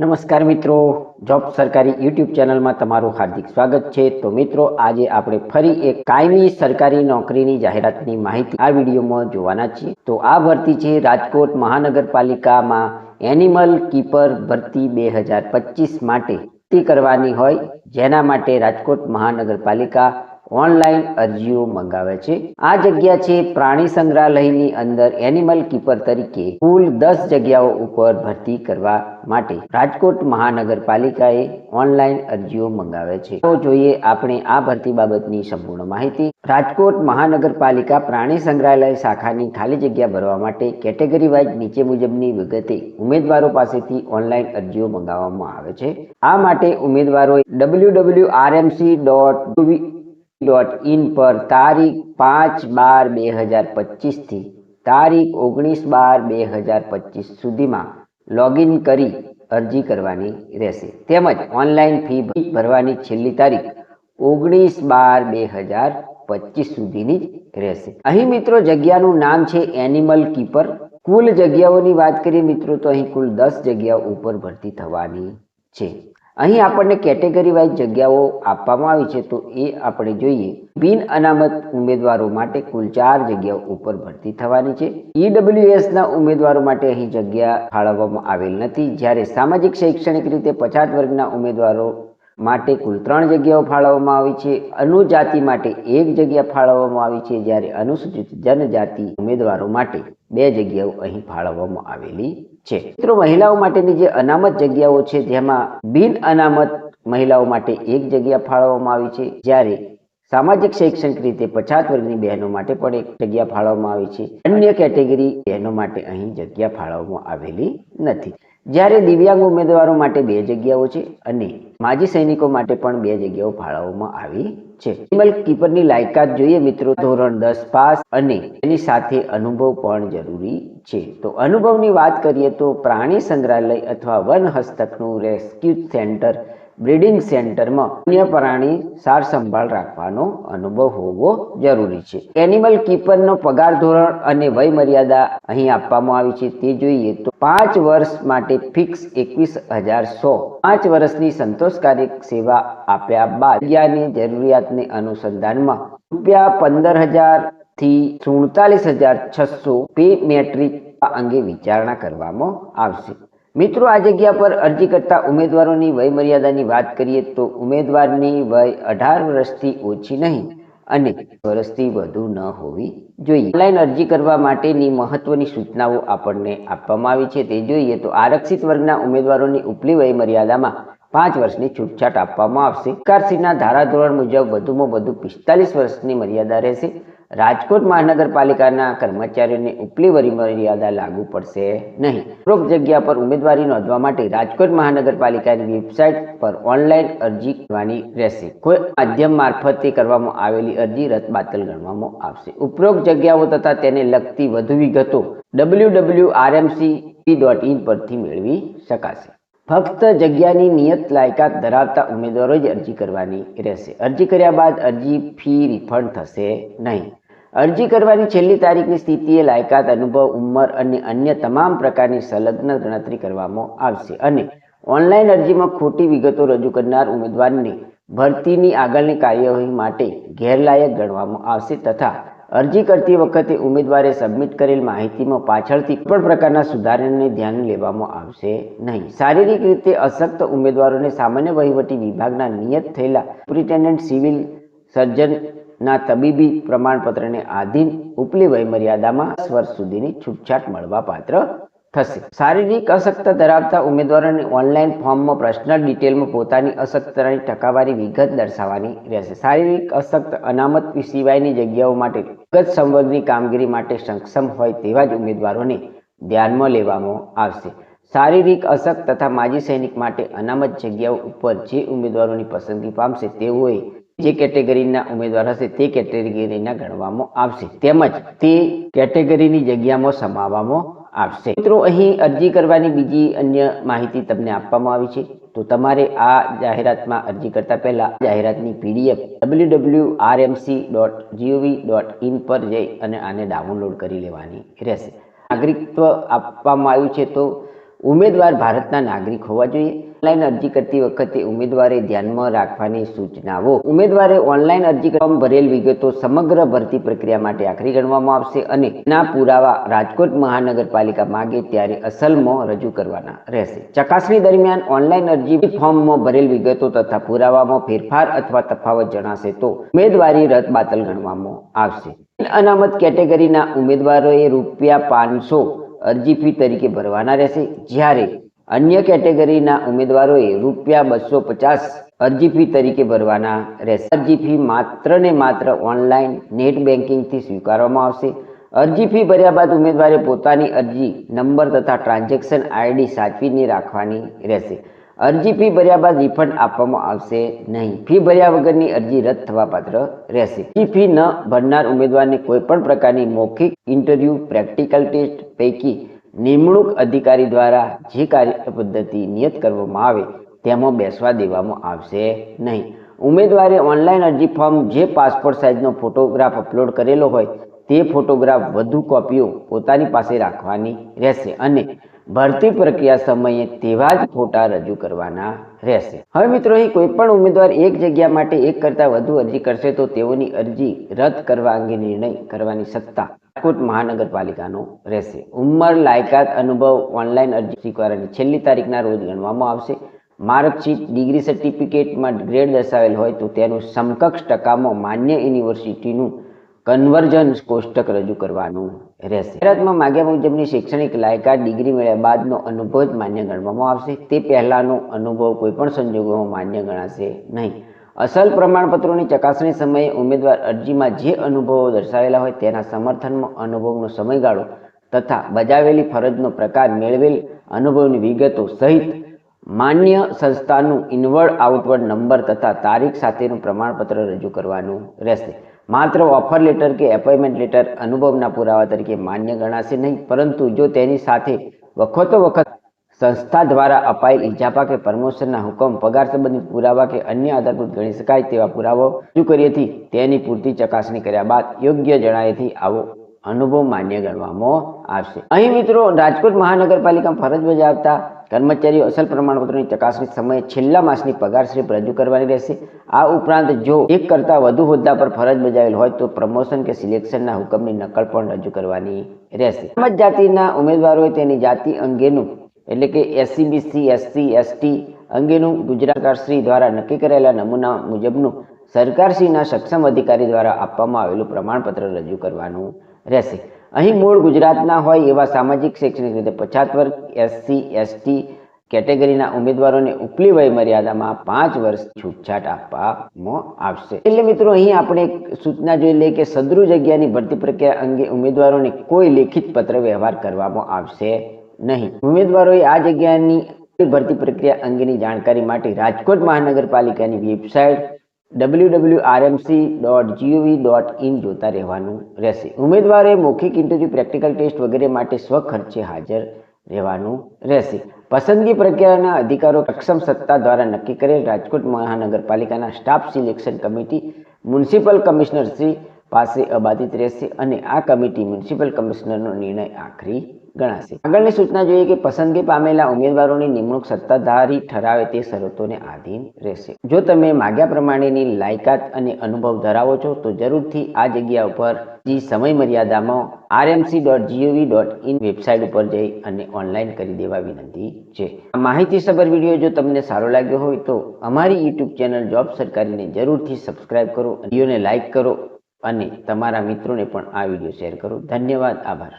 નમસ્કાર મિત્રો, જોબ સરકારી યુટ્યુબ ચેનલમાં તમારું હાર્દિક સ્વાગત છે. તો મિત્રો, આજે આપણે ફરી એક કાયમી સરકારી નોકરીની જાહેરાતની માહિતી આ વિડીયોમાં જોવાના છીએ. તો આ ભરતી છે રાજકોટ મહાનગરપાલિકામાં એનિમલ કીપર ભરતી બે હજાર પચીસ માટે કરવાની હોય, જેના માટે રાજકોટ મહાનગરપાલિકા ઓનલાઈન અરજીઓ મંગાવે છે. આ જગ્યા છે પ્રાણી સંગ્રહાલયની અંદર એનિમલ કીપર તરીકે કુલ દસ જગ્યાઓ ઉપર ભરતી કરવા માટે રાજકોટ મહાનગરપાલિકાએ ઓનલાઈન અરજીઓ મંગાવે છે. તો જોઈએ આપણે આ ભરતી બાબતની સંપૂર્ણ માહિતી. રાજકોટ મહાનગરપાલિકા પ્રાણી સંગ્રહાલય શાખાની ખાલી જગ્યા ભરવા માટે કેટેગરી વાઇઝ નીચે મુજબની વિગતે ઉમેદવારો પાસેથી ઓનલાઈન અરજીઓ મંગાવવામાં આવે છે. આ માટે ઉમેદવારોએ W W RMC dot dot in પર તારીખ પાંચ બાર બે હજાર પચીસથી તારીખ ઓગણીસ બાર બે હજાર પચીસ સુધીમાં લોગિન કરી અરજી કરવાની રહેશે. તેમજ ઓનલાઈન ફી ભરવાની છેલ્લી તારીખ ઓગણીસ બાર બે હજાર પચીસ સુધીની જ રહેશે. અહીં મિત્રો જગ્યાનું નામ છે એનિમલ કીપર કુલ જગ્યાઓની વાત કરીએ મિત્રો તો અહીં કુલ દસ જગ્યાઓ ઉપર ભરતી થવાની છે. અહીં આપણને કેટેગરી વાઇઝ જગ્યાઓ આપવામાં આવી છે તો એ આપણે જોઈએ. બિન અનામત ઉમેદવારો માટે કુલ ચાર જગ્યાઓ ઉપર ભરતી થવાની છે. ઈડબ્લ્યુએસના ઉમેદવારો માટે અહીં જગ્યા ફાળવવામાં આવેલ નથી. જ્યારે સામાજિક શૈક્ષણિક રીતે પછાત વર્ગના ઉમેદવારો માટે કુલ ત્રણ જગ્યાઓ ફાળવવામાં આવી છે. અનુજાતિ માટે એક જગ્યા ફાળવવામાં આવી છે. જ્યારે અનુસૂચિત જનજાતિ ઉમેદવારો માટે બે જગ્યાઓ અહીં ફાળવવામાં આવેલી છે. મિત્રો, મહિલાઓ માટેની જે અનામત જગ્યાઓ છે, જેમાં બિન અનામત મહિલાઓ માટે એક જગ્યા ફાળવવામાં આવી છે, જ્યારે સામાજિક શૈક્ષણિક રીતે પછાત વર્ગની બહેનો માટે પણ એક જગ્યા ફાળવવામાં આવી છે. અન્ય કેટેગરી બહેનો માટે અહીં જગ્યા ફાળવવામાં આવેલી નથી. જ્યારે દિવ્યાંગ ઉમેદવારો માટે બે જગ્યાઓ છે અને માજી સૈનિકો માટે પણ બે જગ્યાઓ ફાળવવામાં આવી છે. એનિમલ કીપરની લાયકાત જોઈએ મિત્રો, ધોરણ દસ પાસ અને એની સાથે અનુભવ પણ જરૂરી છે. તો અનુભવની વાત કરીએ તો પ્રાણી સંગ્રહાલય અથવા વન હસ્તકનું રેસ્ક્યુ સેન્ટર બ્રીડિંગ સેન્ટરમાં અન્ય પ્રાણી સાર સંભાળ રાખવાનો અનુભવ હોવો જરૂરી છે. એનિમલ કીપરનો પગાર ધોરણ અને વય મર્યાદા અહીં આપવામાં આવી છે. તે જોઈએ તો પાંચ વર્ષ માટે ફિક્સ એકવીસ હજાર સો. પાંચ વર્ષની સંતોષકારક સેવા આપ્યા બાદ જગ્યાની જરૂરિયાતને અનુસંધાનમાં રૂપિયા પંદર હજારથી સુડતાલીસ હજાર છસો પે મેટ્રિક અંગે વિચારણા કરવામાં આવશે. મિત્રો, આ જગ્યા પર અરજી કરતા ઉમેદવારોની વય મર્યાદાની વાત કરીએ તો ઉમેદવારની વય અઢાર વર્ષથી ઓછી નહીં અને વર્ષથી વધુ ન હોવી જોઈએ. ઓનલાઈન અરજી કરવા માટેની મહત્વની સૂચનાઓ આપણને આપવામાં આવી છે. તે જોઈએ તો આરક્ષિત વર્ગના ઉમેદવારોની ઉપલી વય મર્યાદામાં પાંચ વર્ષની છૂટછાટ આપવામાં આવશે. સરકારશ્રીના ધારાધોરણ મુજબ વધુમાં વધુ પિસ્તાલીસ વર્ષની મર્યાદા રહેશે. રાજકોટ મહાનગરપાલિકાના કર્મચારીઓને ઉપલી વરી મર્યાદા લાગુ પડશે નહીં. ઉપરોક્ત જગ્યા પર ઉમેદવારી નોંધવા માટે રાજકોટ મહાનગરપાલિકાની વેબસાઇટ પર ઓનલાઈન અરજી કરવાની રહેશે. કોઈ માધ્યમ મારફતે કરવામાં આવેલી અરજી રદ બાતલ ગણવામાં આવશે. ઉપરોક્ત જગ્યાઓ તથા તેને લગતી વધુ વિગતો W W RMC dot in પરથી મેળવી શકાશે. ફક્ત જગ્યાની નિયત લાયકાત ધરાવતા ઉમેદવારો જ અરજી કરવાની રહેશે. અરજી કર્યા બાદ અરજી ફી રિફંડ થશે નહીં. અરજી કરવાની છેલ્લી તારીખની સ્થિતિએ લાયકાત, અનુભવ, ઉંમર અને અન્ય તમામ પ્રકારની સંલગ્ન ગણતરી કરવામાં આવશે અને ઓનલાઈન અરજીમાં ખોટી વિગતો રજૂ કરનાર ઉમેદવારને ભરતીની આગળની કાર્યવાહી માટે ગેરલાયક ગણવામાં આવશે તથા અરજી કરતી વખતે ઉમેદવારે સબમિટ કરેલ માહિતીમાં પાછળથી પણ પ્રકારના સુધારણાને ધ્યાન લેવામાં આવશે નહીં. શારીરિક રીતે અશક્ત ઉમેદવારોને સામાન્ય વહીવટી વિભાગના નિયત થયેલા સુપ્રિન્ટેન્ડન્ટ, સિવિલ સર્જનના તબીબી પ્રમાણપત્રને આધીન ઉપલી વય મર્યાદામાં દસ વર્ષ સુધીની છૂટછાટ મળવા પાત્ર થશે. શારીરિક અશક્ત ધરાવતા ઉમેદવારોને ઓનલાઈન ફોર્મમાં પર્સનલ ડિટેલમાં પોતાની અશક્તતાની ટકાવારી વિગત દર્શાવવાની રહેશે. શારીરિક અશક્ત અનામત સિવાયની જગ્યાઓ માટે વિગત સંવર્ગની કામગીરી માટે સક્ષમ હોય તેવા જ ઉમેદવારોને ધ્યાનમાં લેવામાં આવશે. શારીરિક અશક્ત તથા માજી સૈનિક માટે અનામત જગ્યાઓ ઉપર જે ઉમેદવારોની પસંદગી પામશે તેઓએ જે કેટેગરીના ઉમેદવાર હશે તે કેટેગરીના ગણવામાં આવશે. તેમજ તે કેટેગરીની જગ્યામાં સમાવવામાં આવશે. મિત્રો, અહીં અરજી કરવાની બીજી અન્ય માહિતી તમને આપવામાં આવી છે. તો તમારે આ જાહેરાતમાં અરજી કરતા પહેલા જાહેરાતની PDF W W RMC dot GOV dot in પર જઈ અને આને ડાઉનલોડ કરી લેવાની રહેશે. નાગરિકત્વ આપવામાં આવ્યું છે તો ઉમેદવાર ભારતના નાગરિક હોવા જોઈએ. ઓનલાઈન અરજી કરતી વખતે ઉમેદવારે ધ્યાનમાં રાખવાની સૂચનાઓ. ઉમેદવારે ઓનલાઈન અરજી ફોર્મ ભરેલ વિગતો સમગ્ર ભરતી પ્રક્રિયા માટે આખરી ગણવામાં આવશે અને ના પુરાવા રાજકોટ મહાનગરપાલિકા માગે ત્યારે અસલમાં રજૂ કરવાના રહેશે. ચકાસણી દરમિયાન ઓનલાઈન અરજી ફોર્મમાં ભરેલ વિગતો તથા પુરાવામાં ફેરફાર અથવા તફાવત જણાશે તો ઉમેદવારી રદ બાતલ ગણવામાં આવશે. અનામત કેટેગરીના ઉમેદવારોએ રૂપિયા પાંચસો અરજી ફી તરીકે ભરવાના રહેશે. જ્યારે અન્ય કેટેગરીના ઉમેદવારોએ રૂપિયા બસો પચાસ અરજી ફી તરીકે ભરવાના રહેશે. અરજી ફી માત્ર ને માત્ર ઓનલાઈન નેટ બેન્કિંગથી સ્વીકારવામાં આવશે. અરજી ફી ભર્યા બાદ ઉમેદવારે પોતાની અરજી, નંબર તથા ટ્રાન્ઝેક્શન આઈડી સાચવીને રાખવાની રહેશે. અરજી ફી ભર્યા બાદ રિફંડ આપવામાં આવશે નહીં. ફી ભર્યા વગરની અરજી રદ થવા પાત્ર રહેશે. ફી ન ભરનાર ઉમેદવારને કોઈ પણ પ્રકારની મૌખિક ઇન્ટરવ્યૂ, પ્રેક્ટિકલ ટેસ્ટ, પૈકી નિમણૂક અધિકારી દ્વારા જે કાર્ય પદ્ધતિ નિયત કરવામાં આવે, તેમાં બેસવા દેવામાં આવશે નહીં. ઉમેદવારે ઓનલાઈન અરજી ફોર્મ જે પાસપોર્ટ સાઇઝનો ફોટોગ્રાફ અપલોડ કરેલો હોય, તે ફોટોગ્રાફ વધુ કોપીઓ પોતાની પાસે રાખવાની રહેશે અને ભરતી પ્રક્રિયા સમયે તેવા જ ફોટા રજૂ કરવાના રહેશે. હવે મિત્રો, અહીં કોઈ પણ ઉમેદવાર એક જગ્યા માટે એક કરતાં વધુ અરજી કરશે તો તેઓની અરજી રદ કરવા અંગે નિર્ણય કરવાની સત્તા રાજકોટ મહાનગરપાલિકાનો રહેશે. ઉંમર, લાયકાત, અનુભવ, ઓનલાઈન અરજી સ્વીકારવાની છેલ્લી તારીખના રોજ ગણવામાં આવશે. માર્કશીટ ડિગ્રી સર્ટિફિકેટમાં ગ્રેડ દર્શાવેલ હોય તો તેનું સમકક્ષ ટકામાં માન્ય યુનિવર્સિટીનું કન્વર્જન કોષ્ટક રજૂ કરવાનું રહેશે. ભારતમાં માગ્યા મુજબની શૈક્ષણિક લાયકાત, ડિગ્રી મેળવ્યા બાદનો અનુભવ જ માન્ય ગણવામાં આવશે. તે પહેલાંનો અનુભવ કોઈપણ સંજોગોમાં માન્ય ગણાશે નહીં. અસલ પ્રમાણપત્રોની ચકાસણી સમયે ઉમેદવાર અરજીમાં જે અનુભવો દર્શાવેલા હોય તેના સમર્થનમાં અનુભવનો સમયગાળો તથા બજાવેલી ફરજનો પ્રકાર મેળવેલ અનુભવની વિગતો સહિત માન્ય સંસ્થાનું ઇનવર્ડ આઉટવર્ડ નંબર તથા તારીખ સાથેનું પ્રમાણપત્ર રજૂ કરવાનું રહેશે. માત્ર ઓફર લેટર કે એપોઇન્ટમેન્ટ લેટર અનુભવના પુરાવા તરીકે માન્ય ગણાશે નહીં, પરંતુ જો તેની સાથે વખતો વખત સંસ્થા દ્વારા અપાયેલ ઇજાફા કે પ્રમોશનના હુકમ, પગાર સંબંધિત પુરાવા કે અન્ય આધારભૂત ગણી શકાય તેવા પુરાવો રજૂ કરીએથી તેની પૂરતી ચકાસણી કર્યા બાદ યોગ્ય જણાયેથી આવો અનુભવ માન્ય ગણવામાં આવશે. અહીં મિત્રો રાજકોટ મહાનગરપાલિકા ફરજ બજાવતા કર્મચારીઓ અસલ પ્રમાણપત્રોની ચકાસણી સમયે છેલ્લા માસની પગાર સ્લિપ રજૂ કરવાની રહેશે. આ ઉપરાંત જો એક કરતાં વધુ હોદ્દા પર ફરજ બજાવેલ હોય તો પ્રમોશન કે સિલેક્શનના હુકમની નકલ પણ રજૂ કરવાની રહેશે. જાતિના ઉમેદવારોએ તેની જાતિ અંગેનું એટલે કે એસસીબીસી એસસી એસટી અંગેનું ગુજરાત શ્રી દ્વારા નક્કી કરેલા નમૂના મુજબનું સરકારશ્રીના સક્ષમ અધિકારી દ્વારા આપવામાં આવેલું પ્રમાણપત્ર રજૂ કરવાનું રહેશે. અહીં મૂળ ગુજરાતના હોય એવા સામાજિક, શૈક્ષણિક રીતે પછાત વર્ગ એસસી એસટી કેટેગરીના ઉમેદવારોને ઉપલી વય મર્યાદામાં પાંચ વર્ષ છૂટછાટ આપવામાં આવશે. એટલે મિત્રો, અહીં આપણે સૂચના જોઈ લઈએ કે સદરૂ જગ્યાની ભરતી પ્રક્રિયા અંગે ઉમેદવારોને કોઈ લેખિત પત્ર વ્યવહાર કરવામાં આવશે નહીં. ઉમેદવારોએ આ જગ્યાની ભરતી પ્રક્રિયા અંગેની જાણકારી માટે રાજકોટ મહાનગરપાલિકાની website W W RMC dot GOV dot in જોતા રહેવાનું રહેશે. ઉમેદવારે મૌખિક ઇન્ટરવ્યૂ, પ્રેક્ટિકલ ટેસ્ટ વગેરે માટે સ્વખર્ચે હાજર રહેવાનું રહેશે. પસંદગી પ્રક્રિયાના અધિકારો સક્ષમ સત્તા દ્વારા નક્કી કરેલ રાજકોટ મહાનગરપાલિકાના સ્ટાફ સિલેક્શન કમિટી મ્યુનિસિપલ કમિશનરશ્રી પાસે અબાધિત રહેશે અને આ કમિટી મ્યુનિસિપલ કમિશનરનો નિર્ણય આખરી ગણાશે. આગળની સૂચના જોઈએ કે પસંદગી પામેલા ઉમેદવારોની નિમણૂક સત્તાધારી ઠરાવે તે શરતોને આધીન રહેશે. જો તમે માગ્યા પ્રમાણેની લાયકાત અને અનુભવ ધરાવો છો, તો જરૂરથી આ જગ્યા ઉપર જી સમય મર્યાદામાં RMC dot GOV dot in website ઉપર જઈ અને ઓનલાઈન કરી દેવા વિનંતી છે. આ માહિતીસભર વીડિયો જો તમને સારો લાગ્યો હોય, તો અમારી યુટ્યુબ ચેનલ જોબ સરકારીને જરૂરથી સબસ્ક્રાઇબ કરો, વિડીયોને લાઇક કરો અને તમારા મિત્રોને પણ આ વીડિયો શેર કરો. ધન્યવાદ. આભાર.